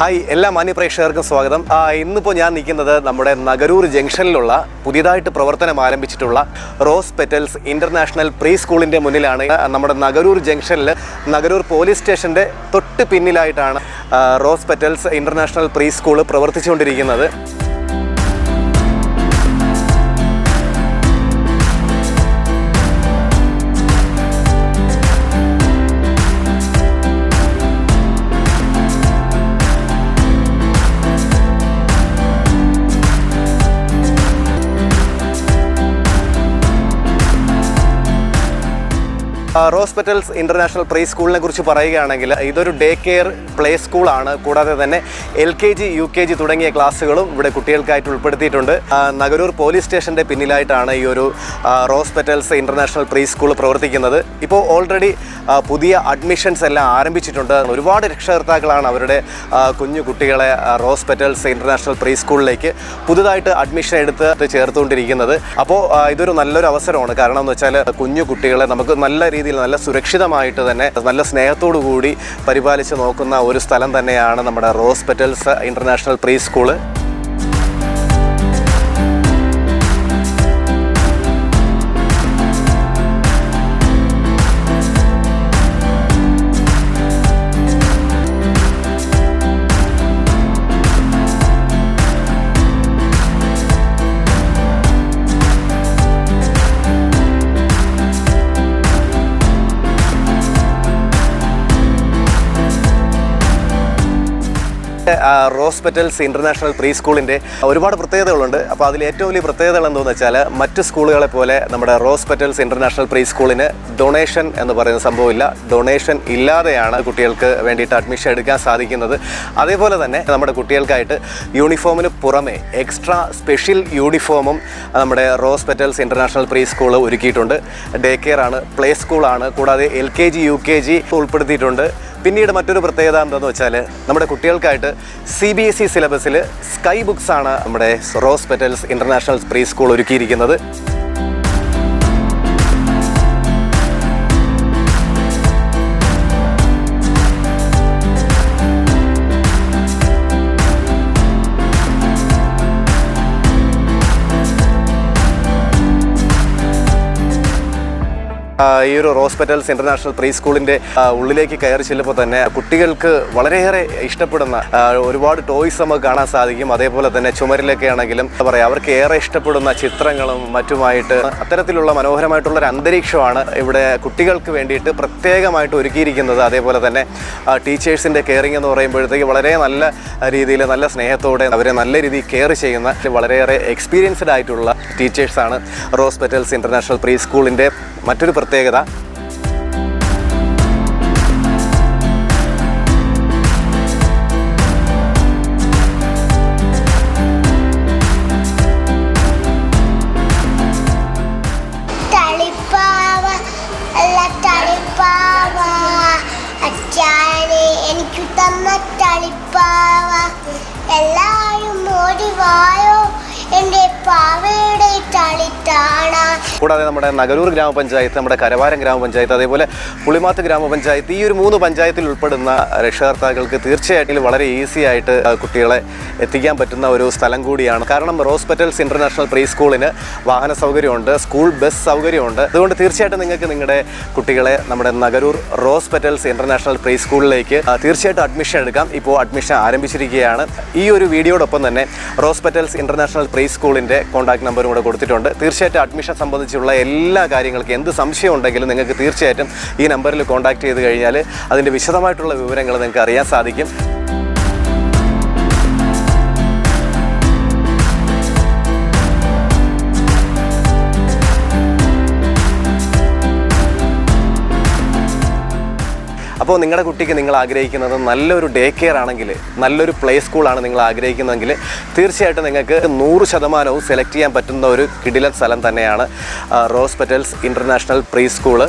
Hi എല്ലാ മാന്യ പ്രേക്ഷകർക്കും സ്വാഗതം. ഇന്നിപ്പോൾ ഞാൻ നിൽക്കുന്നത് നമ്മുടെ നഗരൂർ ജംഗ്ഷനിലുള്ള പുതിയതായിട്ട് പ്രവർത്തനം ആരംഭിച്ചിട്ടുള്ള റോസ് പെറ്റൽസ് ഇന്റർനാഷണൽ പ്രീ സ്കൂളിന്റെ മുന്നിലാണ് നമ്മുടെ നഗരൂർ ജംഗ്ഷനിൽ നഗരൂർ പോലീസ് സ്റ്റേഷന്റെ തൊട്ട് പിന്നിലായിട്ടാണ് rose petals international pre school പ്രവർത്തിച്ചുകൊണ്ടിരിക്കുന്നത്. Rose petals international pre സ്കൂളിനെ കുറിച്ച് പറയുകയാണെങ്കിൽ ഇതൊരു ഡേ കെയർ പ്ലേ സ്കൂളാണ്. കൂടാതെ തന്നെ L K G U K G തുടങ്ങിയ ക്ലാസ്സുകളും ഇവിടെ കുട്ടികൾക്കായിട്ട് ഉൾപ്പെടുത്തിയിട്ടുണ്ട്. നഗരൂർ പോലീസ് സ്റ്റേഷന്റെ പിന്നിലായിട്ടാണ് ഈ ഒരു rose petals international pre school പ്രവർത്തിക്കുന്നത് ഇപ്പോൾ ഓൾറെഡി പുതിയ അഡ്മിഷൻസ് എല്ലാം ആരംഭിച്ചിട്ടുണ്ട്. ഒരുപാട് രക്ഷകർത്താക്കളാണ് അവരുടെ കുഞ്ഞു കുട്ടികളെ റോസ് പെറ്റൽസ് ഇന്റർനാഷണൽ പ്രീ സ്കൂളിലേക്ക് പുതുതായിട്ട് അഡ്മിഷൻ എടുത്ത് ചേർത്തുകൊണ്ടിരിക്കുന്നത്. അപ്പോൾ ഇതൊരു നല്ലൊരു അവസരമാണ്. കാരണം എന്ന് വെച്ചാൽ കുഞ്ഞു കുട്ടികളെ നമുക്ക് നല്ല രീതിയിൽ നല്ല സുരക്ഷിതമായിട്ട് തന്നെ നല്ല സ്നേഹത്തോടു കൂടി പരിപാലിച്ച് നോക്കുന്ന ഒരു സ്ഥലം തന്നെയാണ് നമ്മുടെ rose petals international pre school rose petals international pre സ്കൂളിന്റെ ഒരുപാട് പ്രത്യേകതകളുണ്ട്. അപ്പോൾ അതിൽ ഏറ്റവും വലിയ പ്രത്യേകതകൾ എന്താണെന്ന് വെച്ചാൽ മറ്റ് സ്കൂളുകളെ പോലെ നമ്മുടെ റോസ് പെറ്റൽസ് ഇന്റർനാഷണൽ പ്രീ സ്കൂളിന് ഡൊണേഷൻ എന്ന് പറയുന്ന സംഭവമില്ല. ഡൊണേഷൻ ഇല്ലാതെയാണ് കുട്ടികൾക്ക് വേണ്ടിയിട്ട് അഡ്മിഷൻ എടുക്കാൻ സാധിക്കുന്നത്. അതേപോലെ തന്നെ നമ്മുടെ കുട്ടികൾക്കായിട്ട് യൂണിഫോമിന് പുറമെ എക്സ്ട്രാ സ്പെഷ്യൽ യൂണിഫോമും നമ്മുടെ rose petals international pre school ഒരുക്കിയിട്ടുണ്ട്. ഡേ കെയർ ആണ് പ്ലേ സ്കൂളാണ് കൂടാതെ L K G U K G ഉൾപ്പെടുത്തിയിട്ടുണ്ട്. പിന്നീട് മറ്റൊരു പ്രത്യേകത എന്താണെന്ന് വെച്ചാൽ നമ്മുടെ കുട്ടികൾക്കായിട്ട് സി ബി എസ് ഇ സിലബസിൽ സ്കൈ ബുക്സാണ് നമ്മുടെ rose petals international pre school ഒരുക്കിയിരിക്കുന്നത്. ഈ ഒരു റോസ് പെറ്റൽസ് ഇന്റർനാഷണൽ പ്രീ സ്കൂളിന്റെ ഉള്ളിലേക്ക് കയറി ചെല്ലുമ്പോൾ തന്നെ കുട്ടികൾക്ക് വളരെയേറെ ഇഷ്ടപ്പെടുന്ന ഒരുപാട് ടോയ്സ് നമുക്ക് കാണാൻ സാധിക്കും. അതേപോലെ തന്നെ ചുമരിലൊക്കെ ആണെങ്കിലും എന്താ പറയുക അവർക്ക് ഏറെ ഇഷ്ടപ്പെടുന്ന ചിത്രങ്ങളും മറ്റുമായിട്ട് അത്തരത്തിലുള്ള മനോഹരമായിട്ടുള്ള ഒരു അന്തരീക്ഷമാണ് ഇവിടെ കുട്ടികൾക്ക് വേണ്ടിയിട്ട് പ്രത്യേകമായിട്ട് ഒരുക്കിയിരിക്കുന്നത്. അതേപോലെ തന്നെ ടീച്ചേഴ്സിന്റെ കെയറിംഗ് എന്ന് പറയുമ്പോഴത്തേക്ക് വളരെ നല്ല രീതിയിൽ നല്ല സ്നേഹത്തോടെ അവരെ നല്ല രീതിയിൽ കെയർ ചെയ്യുന്ന വളരെയേറെ എക്സ്പീരിയൻസ്ഡ് ആയിട്ടുള്ള ടീച്ചേഴ്സാണ് റോസ് പെറ്റൽസ് ഇന്റർനാഷണൽ പ്രീ സ്കൂളിന്റെ മറ്റൊരു പ്രത്യേകത. എല്ലാരും എനിക്ക് തന്ന എല്ലാവരും ഓടി വായോ. എന്റെ പാവയുടെ തളിത്താണ. കൂടാതെ നമ്മുടെ നഗരൂർ ഗ്രാമപഞ്ചായത്ത് നമ്മുടെ കരവാരം ഗ്രാമപഞ്ചായത്ത് അതേപോലെ പുളിമാത്ത് ഗ്രാമപഞ്ചായത്ത് ഈ ഒരു മൂന്ന് പഞ്ചായത്തിൽ ഉൾപ്പെടുന്ന രക്ഷകർത്താക്കൾക്ക് തീർച്ചയായിട്ടും വളരെ ഈസി ആയിട്ട് കുട്ടികളെ എത്തിക്കാൻ പറ്റുന്ന ഒരു സ്ഥലം കൂടിയാണ്. കാരണം റോസ് പെറ്റൽസ് ഇന്റർനാഷണൽ പ്രീ സ്കൂളിന് വാഹന സൗകര്യമുണ്ട് സ്കൂൾ ബസ് സൗകര്യമുണ്ട്. അതുകൊണ്ട് തീർച്ചയായിട്ടും നിങ്ങൾക്ക് നിങ്ങളുടെ കുട്ടികളെ നമ്മുടെ Nagaroor rose petals international pre സ്കൂളിലേക്ക് തീർച്ചയായിട്ടും അഡ്മിഷൻ എടുക്കാം. ഇപ്പോൾ അഡ്മിഷൻ ആരംഭിച്ചിരിക്കുകയാണ്. ഈ ഒരു വീഡിയോടൊപ്പം തന്നെ റോസ് പെറ്റൽസ് ഇന്റർനാഷണൽ പ്രീ സ്കൂളിന്റെ കോൺടാക്ട് നമ്പറും കൂടെ കൊടുത്തിട്ടുണ്ട്. തീർച്ചയായിട്ടും അഡ്മിഷൻ സംബന്ധിച്ചുള്ള എല്ലാ കാര്യങ്ങൾക്കും എന്ത് സംശയം ഉണ്ടെങ്കിലും നിങ്ങൾക്ക് തീർച്ചയായിട്ടും ഈ നമ്പറിൽ കോൺടാക്ട് ചെയ്ത് കഴിഞ്ഞാൽ അതിന്റെ വിശദമായിട്ടുള്ള വിവരങ്ങൾ നിങ്ങൾക്ക് അറിയാൻ സാധിക്കും. അപ്പോൾ നിങ്ങളുടെ കുട്ടിക്ക് നിങ്ങൾ ആഗ്രഹിക്കുന്നത് നല്ലൊരു ഡേ കെയർ ആണെങ്കിൽ നല്ലൊരു പ്ലേ സ്കൂളാണ് നിങ്ങൾ ആഗ്രഹിക്കുന്നതെങ്കിൽ തീർച്ചയായിട്ടും നിങ്ങൾക്ക് നൂറ് ശതമാനവും സെലക്ട് ചെയ്യാൻ പറ്റുന്ന ഒരു കിടിലൻ സ്ഥലം തന്നെയാണ് rose petals international pre school.